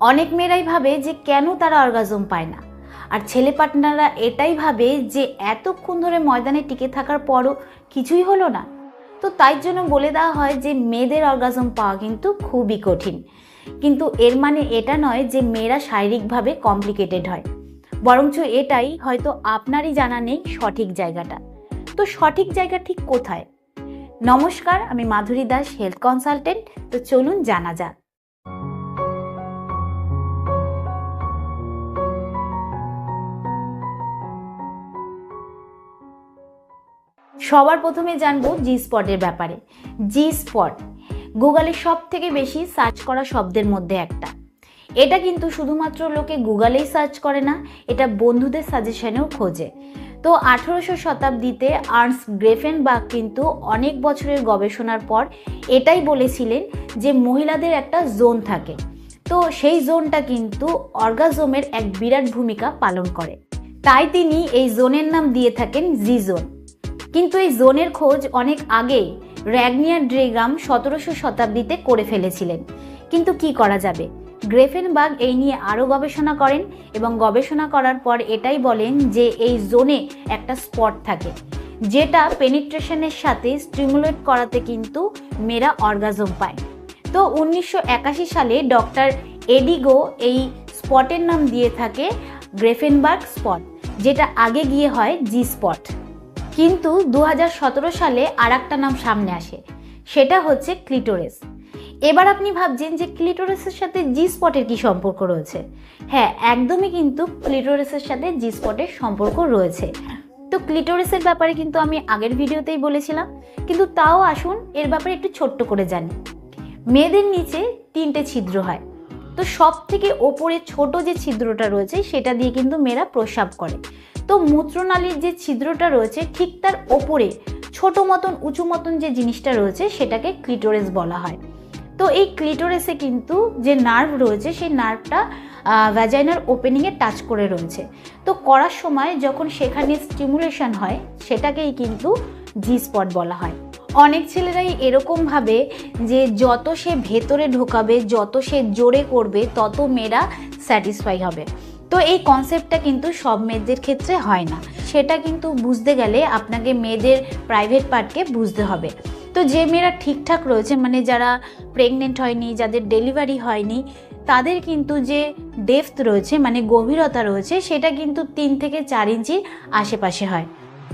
অনেক মেয়েরাই ভাবে যে কেন তারা অর্গাজম পায় না। আর ছেলে পার্টনাররা এটাই ভাবে যে এতক্ষণ ধরে ময়দানে টিকে থাকার পরও কিছুই হলো না। তো তাই জন্য বলে দেওয়া হয় যে মেয়েদের অর্গাজম পাওয়া কিন্তু খুবই কঠিন। কিন্তু এর মানে এটা নয় যে মেয়েরা শারীরিকভাবে কমপ্লিকেটেড হয়। বরঞ্চ এটাই হয়তো আপনারই জানা নেই সঠিক জায়গাটা। তো সঠিক জায়গা ঠিক কোথায়? নমস্কার, আমি মাধুরী দাস হেলথ কনসালটেন্ট তো চলুন জানা যাক। সবার প্রথমে জানব জি স্পটের ব্যাপারে। জি স্পট গুগলে সব থেকে বেশি সার্চ করা শব্দের মধ্যে একটা। এটা কিন্তু শুধুমাত্র লোকে গুগলেই সার্চ করে না, এটা বন্ধুদের সাজেশনেও খোঁজে। তো আঠেরোশো শতাব্দীতে আর্নস গ্রেফেন বা কিন্তু অনেক বছরের গবেষণার পর এটাই বলেছিলেন যে মহিলাদের একটা জোন থাকে। তো সেই জোনটা কিন্তু অর্গাজমের এক বিরাট ভূমিকা পালন করে। তাই তিনি এই জোনের নাম দিয়ে থাকেন জি জোন কিন্তু এই জোনের খোঁজ অনেক আগে র্যাগনিয়ার ড্রেগ্রাম সতেরোশো শতাব্দীতে করে ফেলেছিলেন। কিন্তু কি করা যাবে? গ্রেফেনবার্গ এই নিয়ে আরও গবেষণা করেন এবং গবেষণা করার পর এটাই বলেন যে এই জোনে একটা স্পট থাকে, যেটা পেনিট্রেশনের সাথে স্টিমুলেট করাতে কিন্তু মেয়েরা অর্গাজম পায়। তো উনিশশো একাশি সালে ডক্টর এডিগো এই স্পটের নাম দিয়ে থাকে গ্রেফেনবার্গ স্পট, যেটা আগে গিয়ে হয় জি স্পট। কিন্তু দু হাজার সতেরো সালে আর নাম সামনে আসে, সেটা হচ্ছে ক্লিটোরেস। এবার আপনি ভাবছেন যে ক্লিটোরেসের সাথে জি স্পটের কি সম্পর্ক রয়েছে? হ্যাঁ একদমই কিন্তু ক্লিটোরেসের সাথে জি স্পটের সম্পর্ক রয়েছে। তো ক্লিটোরেসের ব্যাপারে কিন্তু আমি আগের ভিডিওতেই বলেছিলাম, কিন্তু তাও আসুন এর ব্যাপারে একটু ছোট্ট করে জানি। মেয়েদের নিচে তিনটে ছিদ্র হয় তো সব থেকে ওপরে ছোট যে ছিদ্রটা রয়েছে, সেটা দিয়ে কিন্তু মেয়েরা প্রস্রাব করে। তো মূত্রনালীর যে ছিদ্রটা রয়েছে, ঠিক তার ওপরে ছোট মতন, উঁচু মতন যে জিনিসটা রয়েছে, সেটাকে ক্লিটোরেস বলা হয়। তো এই ক্লিটোরেসে কিন্তু যে নার্ভ রয়েছে, সেই নার্ভটা ভ্যাজাইনার ওপেনিংয়ে টাচ করে রয়েছে। তো করার সময় যখন সেখানে স্টিমুলেশন হয়, সেটাকেই কিন্তু জি স্পট বলা হয়। অনেক ছেলেরাই এরকম ভাবে যে যত সে ভেতরে ঢোকাবে, যত সে জোরে করবে, তত মেয়েরা স্যাটিসফাই হবে। তো এই কনসেপ্টটা কিন্তু সব মেয়েদের ক্ষেত্রে হয় না। সেটা কিন্তু বুঝতে গেলে আপনাকে মেয়েদের প্রাইভেট পার্টকে বুঝতে হবে। তো যে মেয়েরা ঠিকঠাক রয়েছে মানে যারা প্রেগনেন্ট হয়নি, যাদের ডেলিভারি হয়নি, তাদের কিন্তু যে ডেপথ রয়েছে মানে গভীরতা রয়েছে, সেটা কিন্তু তিন থেকে চার ইঞ্চির আশেপাশে হয়।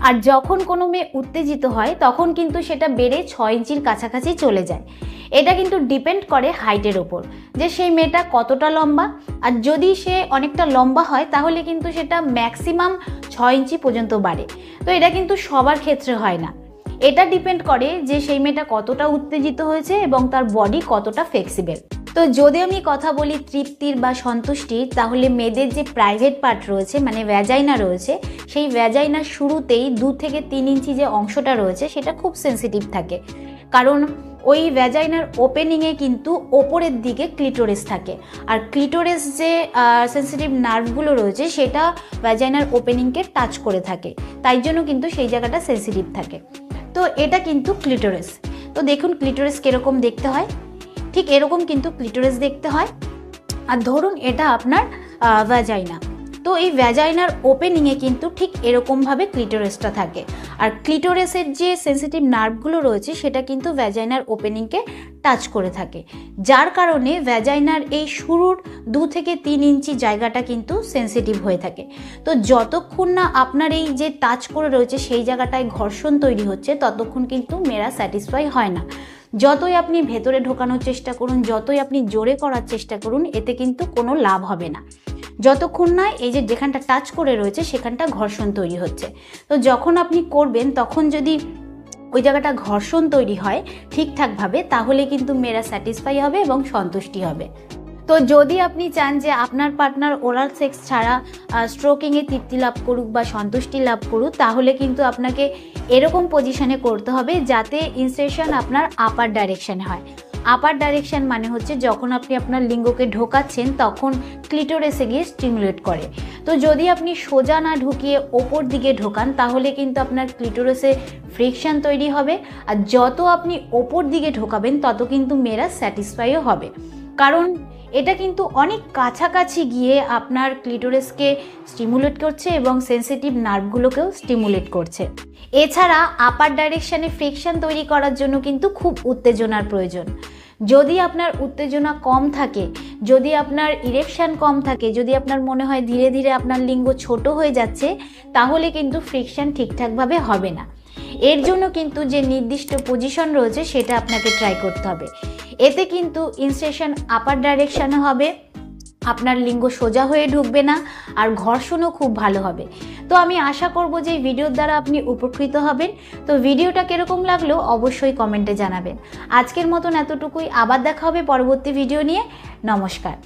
আর যখন কোনো মেয়ে উত্তেজিত হয়, তখন কিন্তু সেটা বেড়ে ছয় ইঞ্চির কাছাকাছি চলে যায়। এটা কিন্তু ডিপেন্ড করে হাইটের ওপর যে সেই মেয়েটা কতটা লম্বা। আর যদি সে অনেকটা লম্বা হয়, তাহলে কিন্তু সেটা ম্যাক্সিমাম ছয় ইঞ্চি পর্যন্ত বাড়ে। তো এটা কিন্তু সবার ক্ষেত্রে হয় না। এটা ডিপেন্ড করে যে সেই মেয়েটা কতটা উত্তেজিত হয়েছে এবং তার বডি কতটা ফ্লেক্সিবল তো যদি আমি কথা বলি তৃপ্তির বা সন্তুষ্টির, তাহলে মেয়েদের যে প্রাইভেট পার্ট রয়েছে মানে ভ্যাজাইনা রয়েছে, সেই ভ্যাজাইনার শুরুতেই দু থেকে তিন ইঞ্চি যে অংশটা রয়েছে, সেটা খুব সেন্সিটিভ থাকে। কারণ ওই ভ্যাজাইনার ওপেনিংয়ে কিন্তু ওপরের দিকে ক্লিটোরেস থাকে। আর ক্লিটোরেস যে সেন্সিটিভ নার্ভগুলো রয়েছে, সেটা ভ্যাজাইনার ওপেনিংকে টাচ করে থাকে। তাই জন্য কিন্তু সেই জায়গাটা সেন্সিটিভ থাকে। তো এটা কিন্তু ক্লিটোরেস তো দেখুন ক্লিটোরেস কীরকম দেখতে হয়। ঠিক এরকম কিন্তু ক্লিটোরেস দেখতে হয়। আর ধরুন এটা আপনার ভ্যাজাইনা তো এই ভ্যাজাইনার ওপেনিংয়ে কিন্তু ঠিক এরকমভাবে ক্লিটোরেসটা থাকে। আর ক্লিটোরেসের যে সেন্সিটিভ নার্ভগুলো রয়েছে, সেটা কিন্তু ভ্যাজাইনার ওপেনিংকে টাচ করে থাকে। যার কারণে ভ্যাজাইনার এই শুরুর দু থেকে তিন ইঞ্চি জায়গাটা কিন্তু সেন্সিটিভ হয়ে থাকে। তো যতক্ষণ না আপনার এই যে টাচ করে রয়েছে, সেই জায়গাটায় ঘর্ষণ তৈরি হচ্ছে, ততক্ষণ কিন্তু মেয়েরা স্যাটিসফাই হয় না। যতই আপনি ভেতরে ঢোকানোর চেষ্টা করুন, যতই আপনি জোরে করার চেষ্টা করুন, এতে কিন্তু কোনো লাভ হবে না। যতক্ষণ না এই যে যেখানটা টাচ করে রয়েছে, সেখানটা ঘর্ষণ তৈরি হচ্ছে। তো যখন আপনি করবেন, তখন যদি ওই জায়গাটা ঘর্ষণ তৈরি হয় ঠিকঠাকভাবে, তাহলে কিন্তু মেয়েরা স্যাটিসফাই হবে এবং সন্তুষ্টি হবে। তো যদি আপনি চান যে আপনার পার্টনার ওরাল সেক্স ছাড়া স্ট্রোকিংয়ে তৃপ্তি লাভ করুক বা সন্তুষ্টি লাভ করুক, তাহলে কিন্তু আপনাকে এরকম পজিশনে করতে হবে যাতে ইনসেশন আপনার আপার ডাইরেকশানে হয়। আপার ডাইরেকশন মানে হচ্ছে যখন আপনি আপনার লিঙ্গকে ঢোকাচ্ছেন, তখন ক্লিটোরেসে গিয়ে স্টিমুলেট করে। তো যদি আপনি সোজা না ঢুকিয়ে ওপর দিকে ঢোকান, তাহলে কিন্তু আপনার ক্লিটোরেসে ফ্রিকশন তৈরি হবে। আর যত আপনি ওপর দিকে ঢোকাবেন, তত কিন্তু মেয়েরা স্যাটিসফাইও হবে। কারণ এটা কিন্তু অনেক কাছাকাছি গিয়ে আপনার ক্লিটোরেসকে স্টিমুলেট করছে এবং সেন্সিটিভ নার্ভগুলোকেও স্টিমুলেট করছে। এছাড়া আপার ডাইরেকশানে ফ্রিকশন তৈরি করার জন্য কিন্তু খুব উত্তেজনার প্রয়োজন। যদি আপনার উত্তেজনা কম থাকে, যদি আপনার ইরেকশান কম থাকে, যদি আপনার মনে হয় ধীরে ধীরে আপনার লিঙ্গ ছোট হয়ে যাচ্ছে, তাহলে কিন্তু ফ্রিকশন ঠিকঠাকভাবে হবে না। এর জন্য কিন্তু যে নির্দিষ্ট পজিশন রয়েছে, সেটা আপনাকে ট্রাই করতে হবে। এতে কিন্তু ইনস্টেশন আপার ডাইরেকশানে হবে, আপনার লিঙ্গ সোজা হয়ে ঢুকবে না, আর ঘর্ষণও খুব ভালো হবে। তো আমি আশা করব যে ভিডিওর দ্বারা আপনি উপকৃত হবেন। তো ভিডিওটা কীরকম লাগল অবশ্যই কমেন্টে জানাবেন। আজকের মতন এতটুকুই, আবার দেখা হবে পরবর্তী ভিডিও নিয়ে। নমস্কার।